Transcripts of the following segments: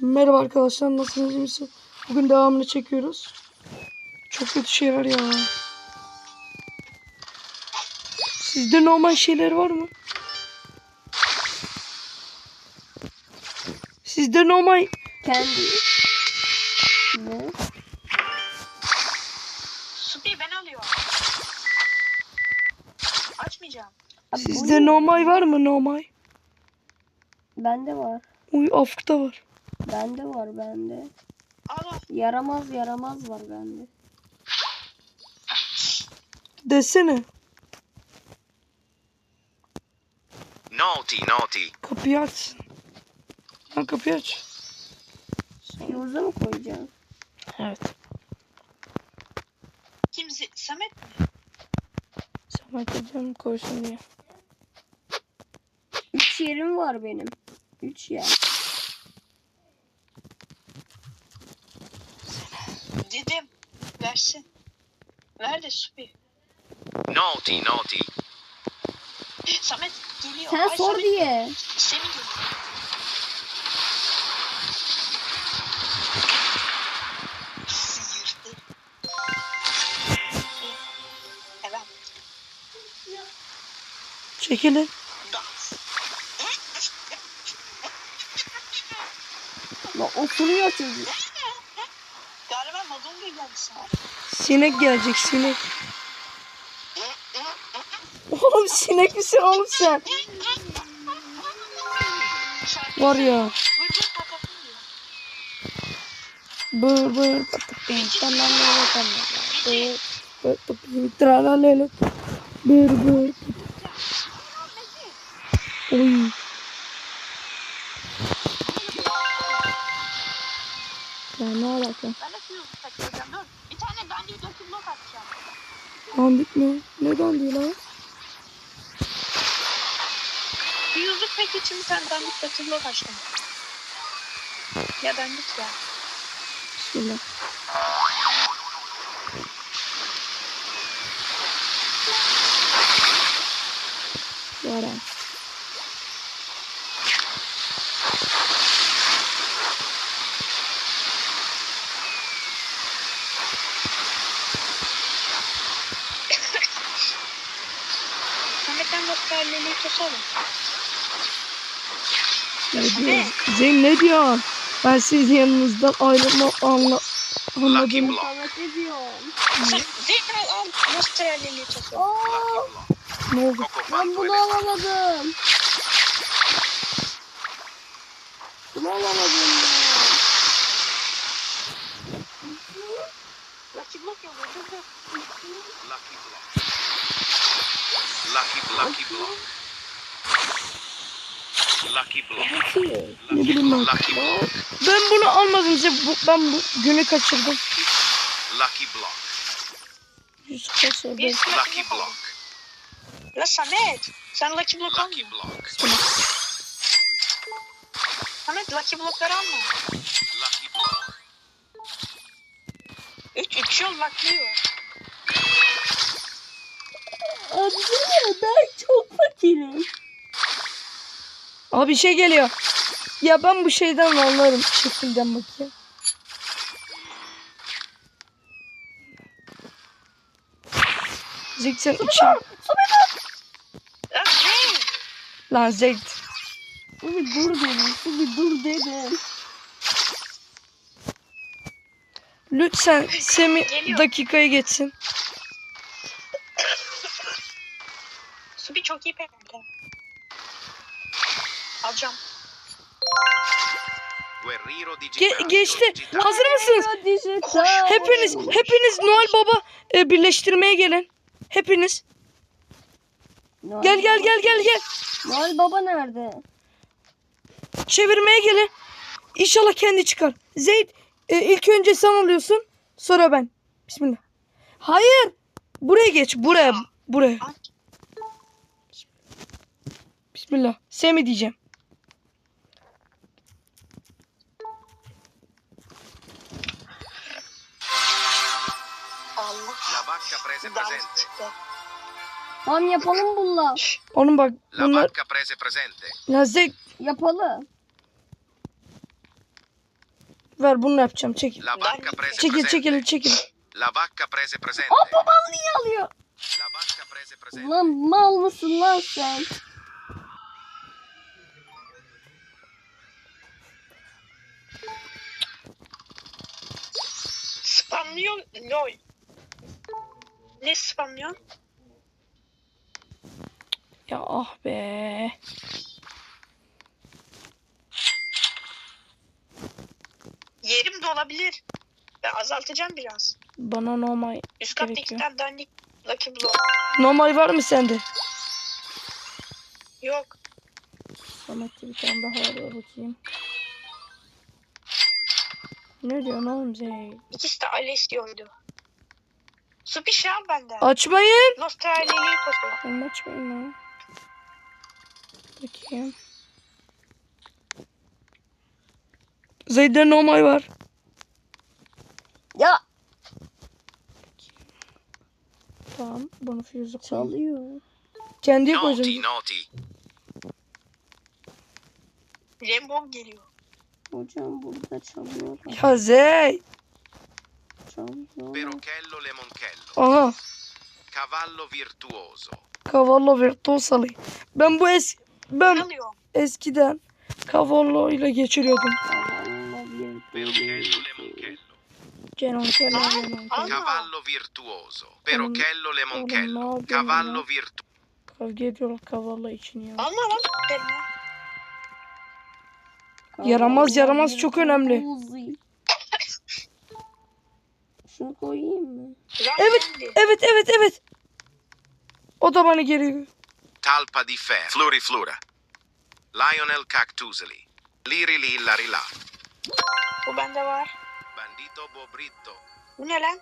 Merhaba arkadaşlar nasılsınız iyi misiniz? Bugün devamını çekiyoruz. Çok kötü şeyler ya. Sizde normal şeyler var mı? Sizde normal Kendi. Ne? Supi ben alıyorum. Açmayacağım. Sizde normal var mı normal? Bende var. Uy Afrika'da var. Bende var bende. Yaramaz yaramaz var bende. Desene. Naughty, naughty. Kapıyı açsın. Lan kapıyı aç. Yoza mı koyacağım? Evet. Kim? Z- Samet mi? Samet canım koysun diye. Üç yerim var benim. Üç yer. Dedim. Versin. Ver de Supi. Naughty, naughty. Samet geliyor. Sen Ay, sor Samet, diye. Seni geliyor. Yırttı. Evet. Çekilin. Bak oturuyor çocuk. Galiba Madonna geldi sana. Sinek gelecek sinek. Oğlum sinek misin oğlum sen? Var ya. Bır bır patatım tanalala tanalala. Bır patatım tralalala. Bır bır Oy. Ya ne alaka? Ben de fuse takacağım. Dur. Bir tane dandik dokuz blok atacağım. Dandik mi? Ne dandik lan? Fuse'luk pek için bir tane dandik blok açtım. Ya dandik ya. Bismillah. Keselim. Ne diyorsun? Zeyn ne diyorsun? Ben sizin yanınızdan ayrılmak anla anladım. Samet ne diyorsun? Zeynep al. Nasıl halleri keselim? Aa. Ne oldu? Ben bunu elefante. alamadım. Bunu alamadım ya. Lucky block dur. Lucky block. Lucky block. Lucky block. Ne bileyim ben. Lucky block. Ben bunu almadım ben bu günü kaçırdım. Lucky block. Yüz kaçırdım. Lucky Lucky block. La Samet. Sen Lucky block alma. Lucky block. Samet Lucky blockları alma. Lucky block. Üç, üç yol lucky'liyor. Abi ben çok fakirim. Abi bir şey geliyor. Ya ben bu şeyden anlarım. Şekilden bakayım. Zek sen için. Lan Zek. Bir dur dedim. Bir dur dedim. Lütfen Semi dakikayı geçsin. Subi çok iyi pekmez. Alacağım. Ge- geçti. Hazır mısınız? Hepiniz hepiniz Noel Baba e, birleştirmeye gelin. Hepiniz. Noel Gel gel gel gel gel. Noel Baba nerede? Çevirmeye gelin. İnşallah kendi çıkar. Zeyd e, ilk önce sen alıyorsun. Sonra ben. Bismillah. Hayır. Buraya geç. Buraya. Buraya. Bismillah. Semi diyeceğim. Vacca prese presente. Tamam yapalım bununla. Onun bak La bunlar vacca prese presente. Zeyd Yapalım. Ver bunu yapacağım. Çekil. La vacca prese Çekil presente. çekil çekil. La vacca prese presente. Hop babam niye alıyor? La vacca prese presente. Lan mal mısın lan sen? Spamlıyor. Lol. Ne spamlıyor? Ya ah be. Yerim de olabilir. Ben azaltacağım biraz. Bana normal Üst katta iki gerekiyor. tane dandik Lucky Block. Normal var mı sende? Yok. Samet'te bir tane daha var bakayım. Ne diyorsun oğlum Zeyd? İkisi de Alessio'ydu. Su şey al benden. Açmayın. Terliliği kosu. Oğlum açmayın lan. Bakayım. Zeyd'de normal var. Ya Tamam bunu koy. çalıyor. Kendiye Noti, koyacağım. noti. Lemon geliyor. Hocam burada çalıyor. Ya Zeyd. Çalıyor. Perochello lemonchello. Aha. Cavallo virtuoso. Cavallo Virtuoso'lu. Ben bu es ben Alıyor. eskiden Cavallo ile geçiriyordum. Perochello lemonchello. Kenan. al. Cavallo virtuoso. Perochello lemonchello. Cavallo virtuoso. Kavga ediyorlar Cavallo için ya. Alma lan. Yaramaz, yaramaz çok önemli. Şunu koyayım mı? Evet, evet, evet, evet. O da bana geliyor. Talpa di fer. Floriflora. Lionel cactuseli. Liri li la rila. Bu bende var. Bandito bobrito. Bu ne lan?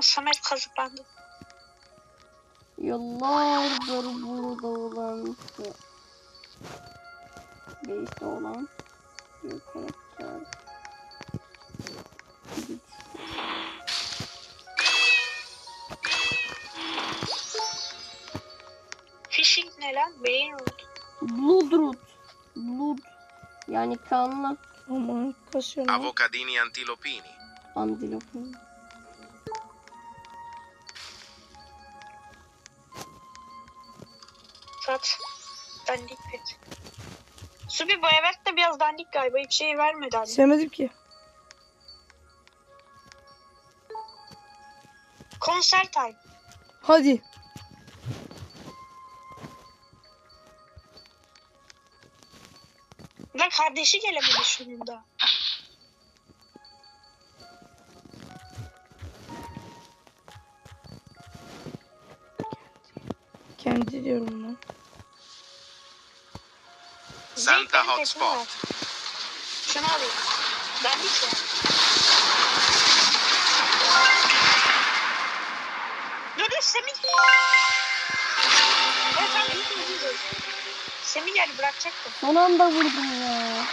Samet kazıklandı. Yıllardır burada olan Base'de olan bir karakter. Fishing ne lan? Beyin root. Bloodroot. Blood. Yani kanlı Aman kasıyorum. Avocadini antilopini. antilopun. Sat. Dandik pet. Subi bu evet de biraz dandik galiba. Hiçbir şey vermedi abi. Sevmedim ki. Konser time. Hadi. Lan kardeşi gelemedi şunun da. Kendi diyorum lan. Santa Hotspot. Şunu alayım. Dandik ya. Semih. Evet tamam iyi. Semih geldi bırakacaktım. Son anda vurdum ya.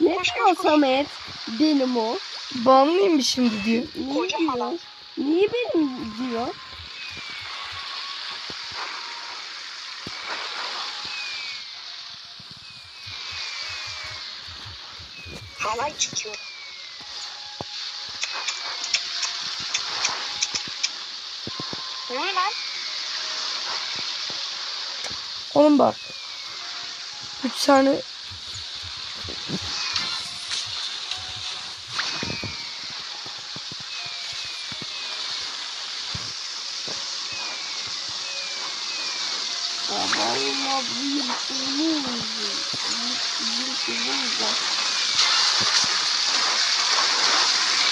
Ne Koş, koş. Samet? Benim o. Bağımlıyım bir şimdi diyor. Niye Koca diyor? halat. Niye benim diyor? Halay çıkıyor. Ne lan? Oğlum bak. Üç tane.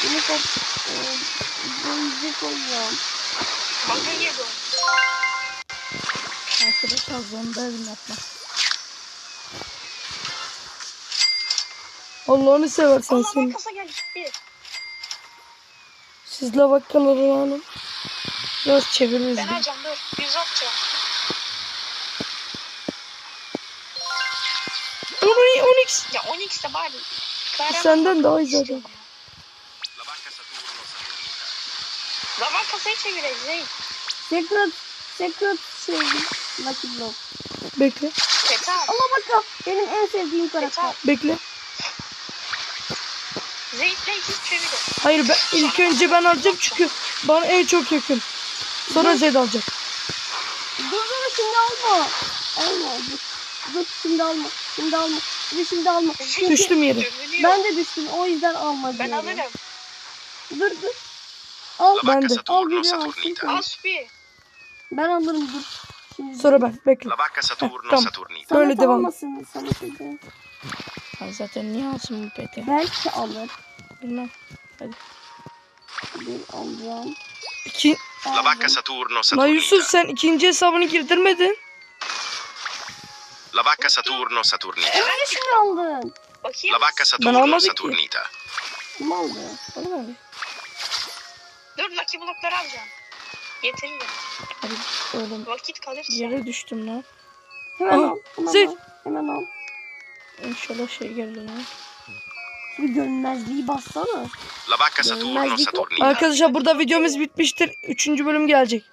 Bunu kop... Gözü koyuyorum. Bakın yedim. Arkadaşlar zorunda evim yapmak. Allah'ını seversen Allah seni. kasa geldi. Bir. Siz lavakkaları alın. Biraz çeviririz. Ben alacağım dur. Yüz atacağım. Onu Onyx. Ya 12 de bari. Kahraman Senden daha iyi zaten. ya. La vacca Saturno saturita. Zaman kasayı çevireceğiz. Secret... Secret şey... Lucky Block. Bekle. Allah bakalım. Benim en sevdiğim karakter. Bekle. Zeyt'le iki çeviri. Hayır ben ilk önce ben alacağım çünkü bana en çok yakın. Sonra Zed alacak. Dur dur şimdi alma. Alma. Dur, dur şimdi alma. Şimdi alma. Şimdi şimdi alma. Çünkü Düştüm yere. Ben de düştüm. O yüzden alma Ben alırım. Dur dur. Al. Ben de. Al geliyor. Al. Ben alırım dur. Sonra ben. Bekle. La vacca Saturno tamam. Saturnita. Böyle devam. almasın sana dedi. Ha, zaten niye alsın bu peti? Belki alır. Bilmem. Bir alacağım. İki... La vacca Saturno La Yusuf Saturnita. sen ikinci hesabını girdirmedin. La vacca Saturno Saturnita. Niye şimdi aldın? Bakayım. La vacca Saturno. Saturnita. Kim aldı? Bana. Dur Lucky blokları alacağım. Yeterince. Hadi oğlum. Vakit kalırsa. Yere düştüm lan. Hemen Aha, al. Hemen al. Hemen al. İnşallah şey geldi lan. Şimdi görünmezliği bassana. La vacca Saturno. Arkadaşlar burada videomuz bitmiştir. Üçüncü bölüm gelecek.